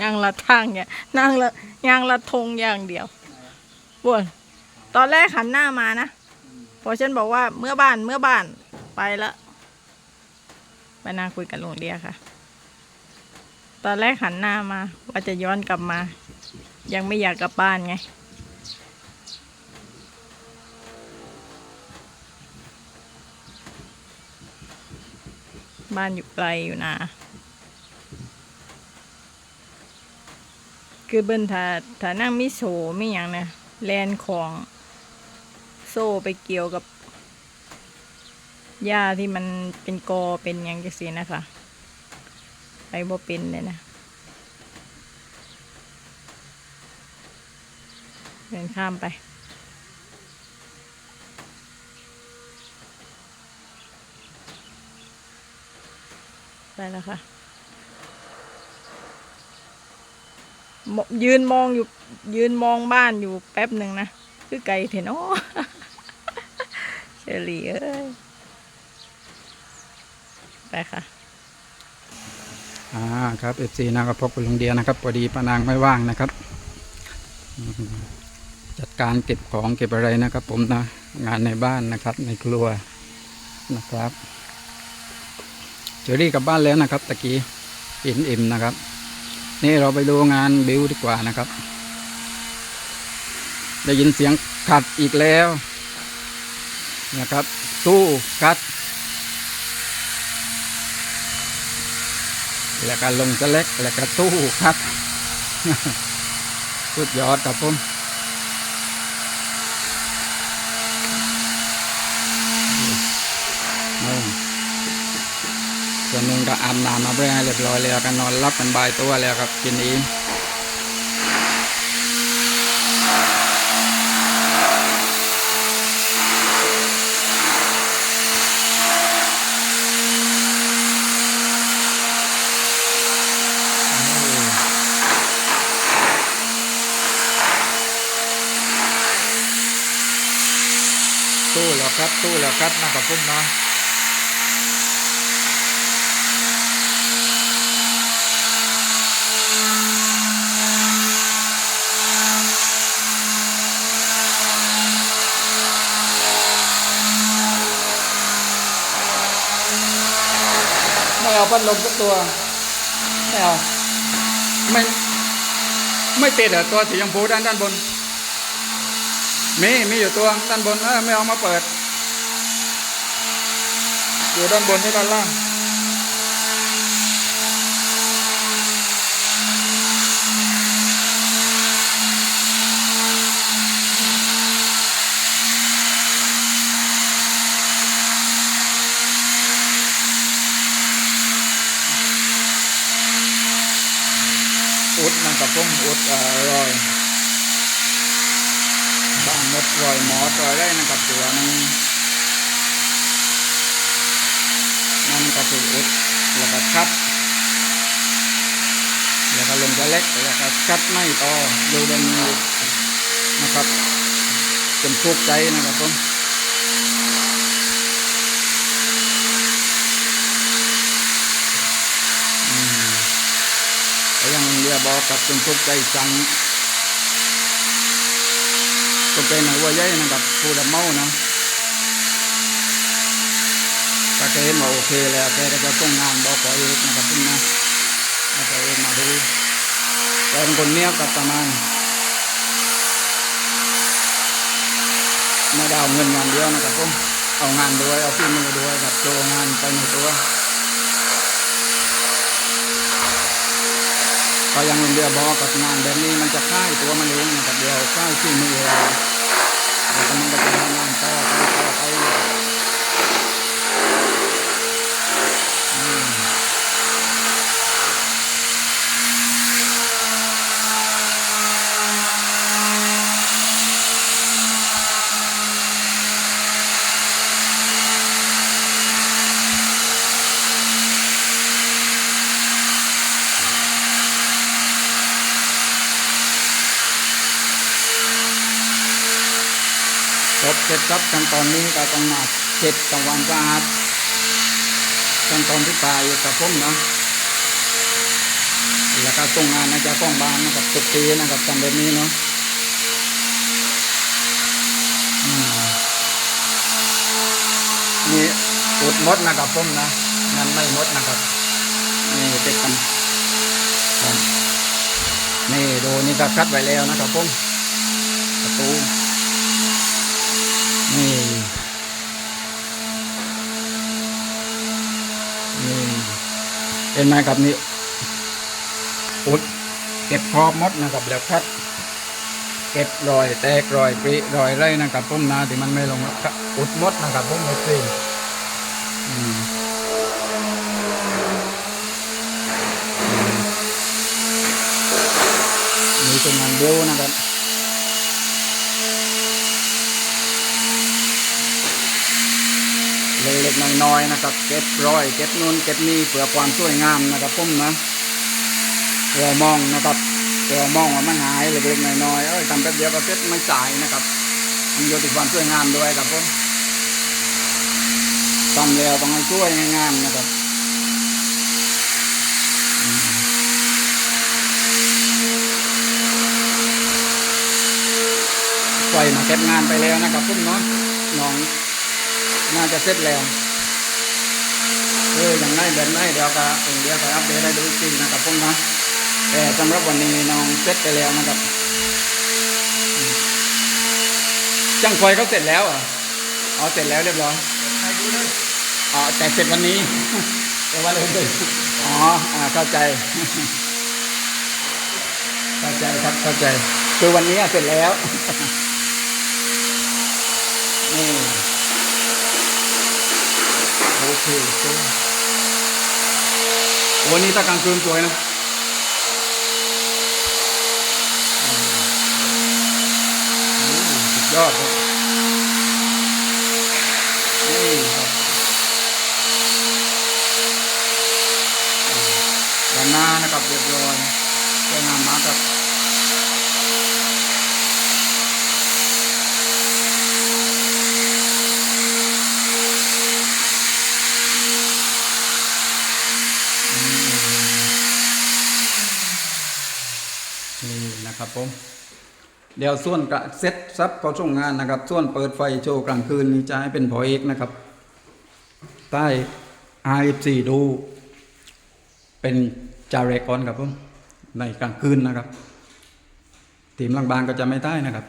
ยางละทางเนี่ยนางละยางละทงอย่างเดียวบวนตอนแรกหันหน้ามานะพอฉันบอกว่าเมื่อบ้านเมื่อบ้านไปละไปนาคุยกับลุงเดียค่ะ ตอนแรกหันหน้ามา ว่าจะย้อนกลับมา ยังไม่อยากกลับบ้านไง บ้านอยู่ไกลอยู่นะ คือเบิ้นถ้าถ้านั่งมิโซไม่อย่างนี่ยแลนของโซ่ไปเกี่ยวกับหญ้าที่มันเป็นกอเป็นอย่างจะสีนะคะไปบ่เป็นเลยนะเดินข้ามไป ไปแล้วค่ะ ยืนมองอยู่ยืนมองบ้านอยู่แป๊บหนึ่งนะ คือไกลเถนาะเชอรี่เอ้ย ไปค่ะอ่าครับเอฟซีนะครับพบกับลุงเดียนะครับพอดีป้านางไม่ว่างนะครับ จัดการเก็บของเก็บอะไรนะครับ ผมนะงานในบ้านนะครับ ในครัวนะครับเจอรี่กลับบ้านแล้วนะครับตะกี้อิ่มอิ่มนะครับ นี่เราไปดูงานบิวดีกว่านะครับ ได้ยินเสียงขัดอีกแล้วนะครับ ตู้กัด แล้วก็ลงสเล็กแล้วก็ตู้ครับสุดยอดครับผมเอาส่วนหนึ่ง ก็อาบน้ำมาเพื่อให้เรียบร้อยแล้วก็นอนรับกันบายตัวแล้วครับกินอีกตู้แล้วครับตู้แล้วครับนะครับผมเนาะ เอาพัดลมสักตัวไม่เอาไม่ไม่ติดเหรอตัวสีชมพูด้านด้านบน มีมีอยู่ตัวด้านบนเออไม่เอามาเปิด อยู่ด้านบนที่ด้านล่าง อุดมันกับผม อุดเอ่อยบางมดรอยหมอรอยได้นะครับตัวมันมันก็ถูกอุดแล้วก็คัดแล้วก็ลงจะเล็กแล้วก็คัดไม่ต่อดูเป็นนะครับจนทุกใจนะครับผมอืม ก็ยังเรีย บอกกับจนทุกใจจังก็เป็นหนัวใหญ่นะครับผู้ดำเมานะถ้าแกเห็นว่าโอเคแล้วแกก็จะต้องงานบอกขอเอกนะครับพี่นะแล้วแกเองมาดูแกเป็นคนเนี้ยกับประมาณไม่ได้เอาเงินงานเดียวนะครับผมเอางานด้วยเอาพี่มือด้วยกับโจงานไปในตัว ก็ยังเดียวบอกกับงานแบบนี้มันจะค่ายตัวมันเองนะครับเดียวค่ายที่มือเราแล้วก็มันก็จะทำงานต่อไปต่อไปอืมจบเส ร็จครับขั้นตอนนี้ก็ต้องมาเช็ดตะวันสะอาดขั้นตอนที่ปลายกับผมเนาะแล้วก็ส่งงานนะจ้าของบ้านนะครับทุกปีนะครับทำแบบนี้เนาะมนี่อุดมดนะครับผมนะงานไม่มดนะครับนี่เด็กกันนี่ดูนี่ก็คัดไว้แล้วนะครับผมประตูนี่นี่ เห็นไหมครับนี่อุดเก็บครอบมดนะครับแล้วคัดเก็บรอยแตกรอยปริรอยไรนะครับผมนะที่มันไม่ลงอุดมดนะครับผมเอฟซีอืมมีเป็นงานเดียวนะครับเล็กๆ น้อยนะครับ เก็บรอยเก็บนู่นเก็บนี่เพื่อความสวยงามนะครับผมนะเพื่อมองนะครับเพื่อมองว่ามันหายเล็กๆน้อยๆเอ้ยทำแป๊บเดียวก็เสร็จไม่สายนะครับมันอยู่ที่ความสวยงามด้วยครับผมทำแล้วต้องให้สวยงามนะครับไฟมาเก็บงานไปแล้วนะครับพุ่มเนาะน้องน่าจะเสร็จแล้ว อออย่างไรแบบไหนเดี๋ยวก็เองเดี๋ยวก็อัปเดตให้ดูอีกทีนะครับพุ่มนะแต่สำหรับวันนี้น้องเสร็จไปแล้วนะครับอืมช่างไฟเขาเสร็จแล้วเหรออ๋อเสร็จแล้วเรียบร้อยอ๋อแต่เสร็จวันนี้แต่ว่าเลยเลยอ๋ออ่าเข้าใจ เข้าใจครับเข้าใจ คือวันนี้เสร็จแล้วนี่โอเคส วันนี้ตะกลางคืนสวยนะสุดยอดครับนี่ครับด้านหน้านะครับเรียบร้อยสวยงามมากครับ นี่นะครับผม เดี๋ยวส่วนกระเซ็ตซับเขาช่วงงานนะครับ ส่วนเปิดไฟโชว์กลางคืนนี้จะให้เป็นพอเอกนะครับ ใต้ RF4 ดู เป็นจาเรกอนครับผมในกลางคืนนะครับ ทีมลังบางก็จะไม่ใต้นะครับ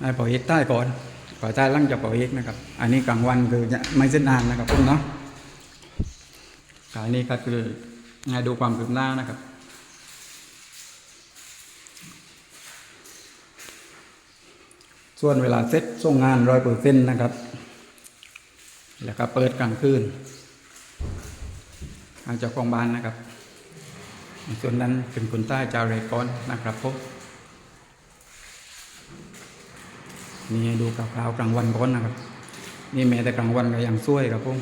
ให้พอเอกใต้ก่อนขอใต้ลังจากพอเอกนะครับ อันนี้กลางวันคือไม่เส้นนานนะครับผมเนาะอันนี้ก็คือให้ดูความคืบหน้านะครับ ส่วนเวลาเซ็ตส่งงานร้อยเปอร์เซ็นต์นะครับ แล้วก็เปิดกลางคืนทางจากของบ้านนะครับ ส่วนนั้นเป็นคนใต้จาเรกอนนะครับพบนี่ดูคร่าวๆกลางวันก่อนนะครับ นี่แม้แต่กลางวันก็ยังช่วยครับผม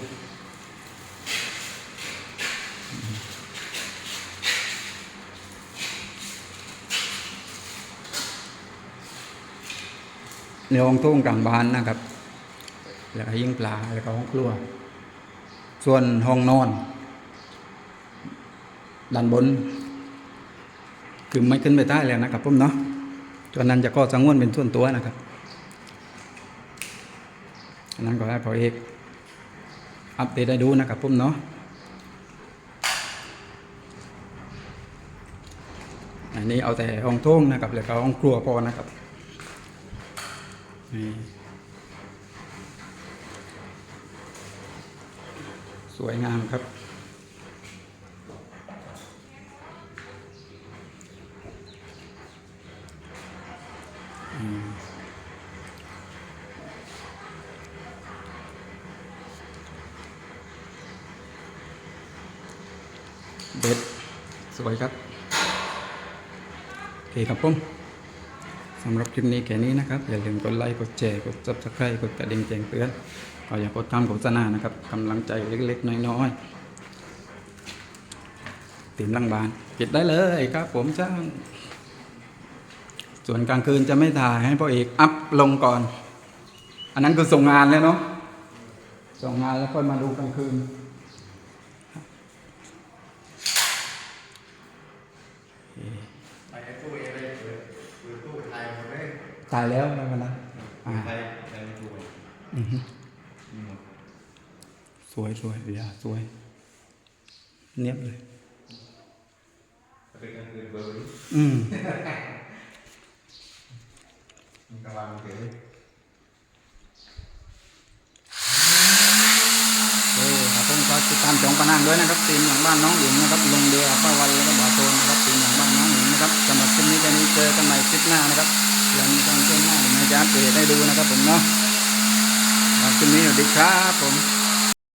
ในห้องทุ่งกลางบ้านนะครับ แล้วก็ยิงปลาแล้วก็ห้องครัว ส่วนห้องนอนด้านบน คือไม่ขึ้นไปใต้แล้วนะครับผมเนาะส่วนนั้นจะก็สังวนเป็นส่วนตัวนะครับอันนั้นก็ให้พอเอกอัปเดตได้ดูนะครับผมเนาะอันนี้เอาแต่ห้องโถงนะครับแล้วก็ห้องครัวพอนะครับ สวยงามครับ เด็ด สวยครับ โอเคครับผมำหรับคลิปนี้แค่นี้นะครับ อย่าลืมกดไลค์ กดแชร์ กด subscribe กดกระดิ่งแจ้งเตือนก็อย่ากดตามโฆษณานะครับกำลังใจเล็ก ๆ น้อยๆตีมลังบานปิดได้เลยครับ ผมจ้าง ส่วนกลางคืนจะไม่ถ่ายให้พ่อเอกอัพลงก่อน อันนั้นคือส่งงานแล้วเนาะส่งงานแล้วค่อยมาดูกลางคืนอ้ตู้เอไปเปิดเปิดตู้ไทยหมดเลย ตายแล้วนะวันนั้นอ่าไทยไทยในตู้อือฮึมีหมดสวยสวยอย่าสวย เนียบเลยถ้าเป็นกลางคืนเบอร์นี้อืมมันกำลังเกิดเออครับผมขอติดตามจองปานางด้วยนะครับทีมหลังบ้านน้องหญิงนะครับลงเรือป้าวันแล้วก็บ่อโซนนะครับทีมหลังบ้านน้องหญิงนะครับสำหรับคลิปนี้แค่นี้เจอกันใหม่คลิปหน้านะครับ ยังมีกามเชื่อมหน้าผมจะอัปเดตให้ดูนะครับผมเนาะครับคลิปนี้สวัสดีครับผม